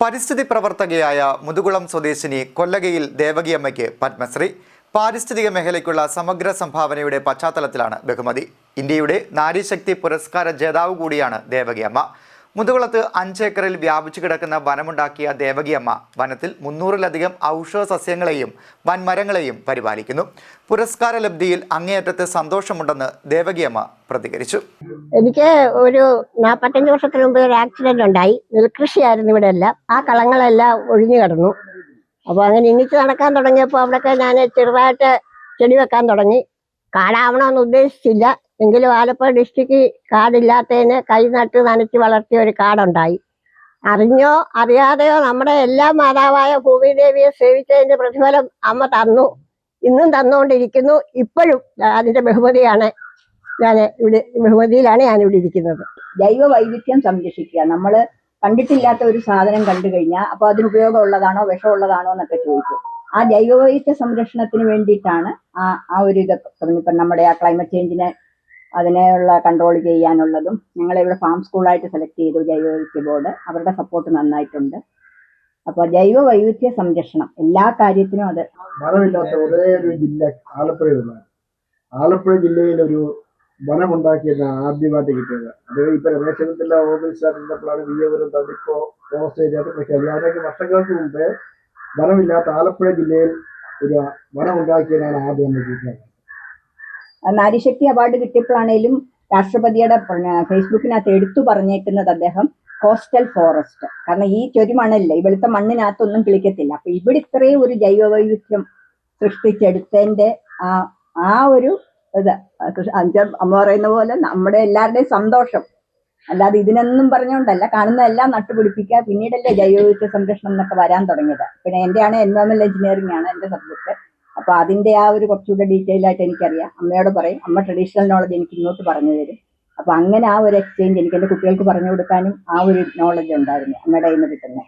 പരിസ്ഥിതി പ്രവർത്തകയായ മുതുകുളം സ്വദേശിനി കൊല്ലകയിൽ ദേവകിയമ്മയ്ക്ക് പത്മശ്രീ. പാരിസ്ഥിതിക മേഖലയ്ക്കുള്ള സമഗ്ര സംഭാവനയുടെ പശ്ചാത്തലത്തിലാണ് ബഹുമതി. ഇന്ത്യയുടെ നാരീശക്തി പുരസ്കാര ജേതാവ് കൂടിയാണ് ദേവകിയമ്മ മുതുകുളത്ത് അഞ്ചേക്കറിൽ വ്യാപിച്ചു കിടക്കുന്ന വനമുണ്ടാക്കിയ ദേവകിയമ്മ വനത്തിൽ മുന്നൂറിലധികം ഔഷധ സസ്യങ്ങളെയും വൻമരങ്ങളെയും പരിപാലിക്കുന്നു. പുരസ്കാര ലബ്ധിയിൽ അങ്ങേയറ്റത്തെ സന്തോഷമുണ്ടെന്ന് ദേവകിയമ്മ പ്രതികരിച്ചു. എനിക്ക് ഒരു നാൽപ്പത്തഞ്ച് വർഷത്തിന് മുമ്പ് ഒരു ആക്സിഡന്റ് ഉണ്ടായി. നെൽകൃഷിയായിരുന്നു ഇവിടെ എല്ലാം ആ കളങ്ങളെല്ലാം ഒഴിഞ്ഞു കിടന്നു. അപ്പോൾ അങ്ങനെ ഇനിച്ച് നടക്കാൻ തുടങ്ങിയപ്പോൾ അവിടെയൊക്കെ ഞാൻ ചെറുതായിട്ട് ചെടി വെക്കാൻ തുടങ്ങി. കാടാവണമെന്ന് ഉദ്ദേശിച്ചില്ല. എങ്കിലും ആലപ്പുഴ ഡിസ്ട്രിക്ട് കാടില്ലാത്തതിന് കൈ നട്ട് നനച്ച് വളർത്തിയ ഒരു കാടുണ്ടായി. അറിഞ്ഞോ അറിയാതെയോ നമ്മുടെ എല്ലാ മാതാവായ ഭൂമിദേവിയെ സേവിച്ചതിന്റെ പ്രതിഫലം അമ്മ തന്നു. ഇന്നും തന്നുകൊണ്ടിരിക്കുന്നു. ഇപ്പോഴും അതിന്റെ ബഹുമതിയാണ് ഞാൻ ഇവിടെ ബഹുമതിയിലാണ് ഞാൻ ഇവിടെ ഇരിക്കുന്നത്. ജൈവ വൈവിധ്യം സംരക്ഷിക്കുക. നമ്മൾ കണ്ടിട്ടില്ലാത്ത ഒരു സാധനം കണ്ടു കഴിഞ്ഞാൽ അപ്പോൾ അതിന് ഉപയോഗമുള്ളതാണോ വിഷമുള്ളതാണോ എന്നൊക്കെ ചോദിച്ചു ആ ജൈവവൈവിധ്യ സംരക്ഷണത്തിന് വേണ്ടിയിട്ടാണ് ആ ആ ഒരു ഇതൊക്കെ ഇപ്പം നമ്മുടെ ആ ക്ലൈമറ്റ് ചേഞ്ചിനെ അതിനെയുള്ള കൺട്രോൾ ചെയ്യാനുള്ളതും ഞങ്ങളെ ഇവിടെ ഫാം സ്കൂളായിട്ട് സെലക്ട് ചെയ്തു ജൈവ വൈവിധ്യ ബോർഡ് അവരുടെ സപ്പോർട്ട് നന്നായിട്ടുണ്ട്. അപ്പോൾ ജൈവ വൈവിധ്യ സംരക്ഷണം എല്ലാ കാര്യത്തിനും അത് മരമില്ലാത്ത ഒരേ ഒരു ജില്ല ആലപ്പുഴയിലുള്ളതാണ് ആലപ്പുഴ ജില്ലയിൽ ഒരു വനമുണ്ടാക്കിയത് ആദ്യമായിട്ട് കിട്ടിയത്. അത് ഇപ്പൊ രമേശ് ചെന്നിത്തല ഓഫീസർ ഇരുന്നപ്പോഴാണ് വിജയപുരം തന്നിപ്പോ ഫോറസ്റ്റ് ഏരിയ പ്രഖ്യാപിച്ചത് അതിനൊക്കെ വർഷങ്ങൾക്ക് മുമ്പേ വനമില്ലാത്ത ആലപ്പുഴ ജില്ലയിൽ ഒരു വനം ഉണ്ടാക്കിയതാണ് ആദ്യം നമ്മൾ കിട്ടിയത്. നാരിശക്തി അവാർഡ് കിട്ടിയപ്പോഴാണേലും രാഷ്ട്രപതിയുടെ ഫേസ്ബുക്കിനകത്ത് എടുത്തു പറഞ്ഞേക്കുന്നത് അദ്ദേഹം കോസ്റ്റൽ ഫോറസ്റ്റ്. കാരണം ഈ ചൊരിമണല്ലേ ഇവിടുത്തെ മണ്ണിനകത്തൊന്നും കിളിക്കത്തില്ല. അപ്പൊ ഇവിടെ ഇത്രയും ഒരു ജൈവവൈവിധ്യം സൃഷ്ടിച്ചെടുത്തതിന്റെ ആ ആ ഒരു ഇത് അഞ്ച അമ്മ പറയുന്ന പോലെ നമ്മുടെ എല്ലാവരുടെയും സന്തോഷം. അല്ലാതെ ഇതിനൊന്നും പറഞ്ഞുകൊണ്ടല്ല കാണുന്നതെല്ലാം നട്ടുപിടിപ്പിക്കുക പിന്നീടല്ലേ ജൈവവൈവിധ്യ സംരക്ഷണം എന്നൊക്കെ വരാൻ തുടങ്ങിയത്. പിന്നെ എന്റെയാണ് എൻവയോൺമെന്റ് എഞ്ചിനീയറിംഗ് ആണ് എന്റെ സബ്ജക്ട്. അപ്പൊ അതിന്റെ ആ ഒരു കുറച്ചുകൂടെ ഡീറ്റെയിൽ ആയിട്ട് എനിക്കറിയാം. അമ്മയോട് പറയും അമ്മ ട്രഡീഷണൽ നോളജ് എനിക്ക് ഇങ്ങോട്ട് പറഞ്ഞു തരും. അപ്പൊ അങ്ങനെ ആ ഒരു എക്സ്ചേഞ്ച് എനിക്ക് എന്റെ കുട്ടികൾക്ക് പറഞ്ഞു കൊടുക്കാനും ആ ഒരു നോളജ് ഉണ്ടായിരുന്നു അമ്മയുടെ കയ്യിൽ നിന്ന് കിട്ടുന്നത്.